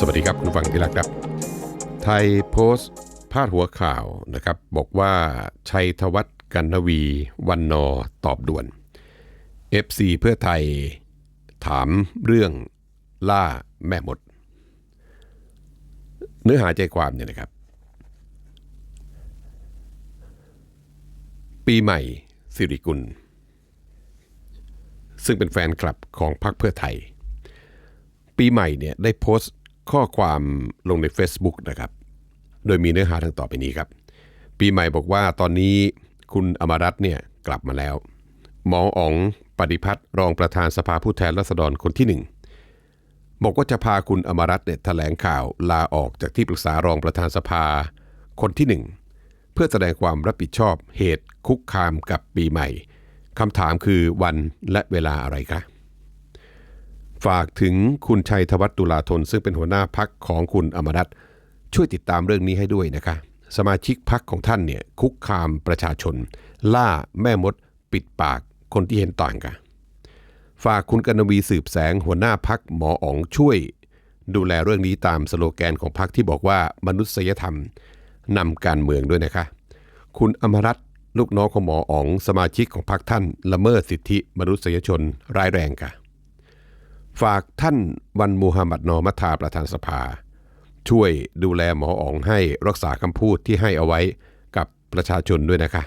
สวัสดีครับคุณฟังที่รักครับ ไทยโพสต์พาดหัวข่าวนะครับ บอกว่าชัยธวัฒน์กันนวีวันนอตอบด่วน FC เพื่อไทยถามเรื่องล่าแม่มด เนื้อหาใจความเนี่ยนะครับ ปีใหม่สิริกุล ซึ่งเป็นแฟนคลับของพรรคเพื่อไทย ปีใหม่เนี่ยได้โพสต์ ข้อความลงใน Facebook นะครับ โดยมีเนื้อหาดังต่อไปนี้ครับ ปีใหม่บอกว่าตอนนี้คุณอมรัตน์เนี่ยกลับมาแล้ว หมออ๋องปฏิพัฒน์รองประธานสภาผู้แทนราษฎรคนที่หนึ่งบอกว่าจะพาคุณอมรัตน์เนี่ยแถลงข่าวลาออกจากที่ปรึกษารองประธานสภาคนที่หนึ่งเพื่อแสดงความรับผิดชอบเหตุคุกคามกับปีใหม่คำถามคือวันและเวลาอะไรคะ ฝากถึงคุณชัยธวัฒน์ตุลาธน ซึ่งเป็นหัวหน้าพักของคุณอมรัตช่วยติดตามเรื่องนี้ให้ด้วยนะคะ สมาชิกพักของท่านเนี่ยคุกคามประชาชน ล่าแม่มด ปิดปากคนที่เห็นต่างกันฝากคุณกนวีสืบแสงหัวหน้าพักหมออ๋องช่วย ดูแลเรื่องนี้ตามสโลแกนของพักที่บอกว่ามนุษยธรรมนำการเมืองด้วยนะคะ คุณอมรัตลูกน้องของหมออ๋อง สมาชิกของพรรคท่านละเมิดสิทธิมนุษยชนร้ายแรงค่ะ ฝากท่านวันมูฮัมหมัดนอมัทาประธานสภา ช่วยดูแลหมออ๋องให้รักษาคำพูดที่ให้เอาไว้กับประชาชนด้วยนะคะ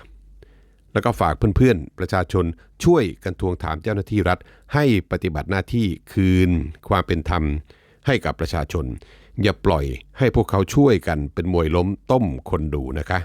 แล้วก็ฝากเพื่อนๆ ประชาชนช่วยกันทวงถามเจ้าหน้าที่รัฐ ให้ปฏิบัติหน้าที่คืนความเป็นธรรมให้กับประชาชน อย่าปล่อยให้พวกเขาช่วยกันเป็นมวยล้มต้มคนดูนะคะ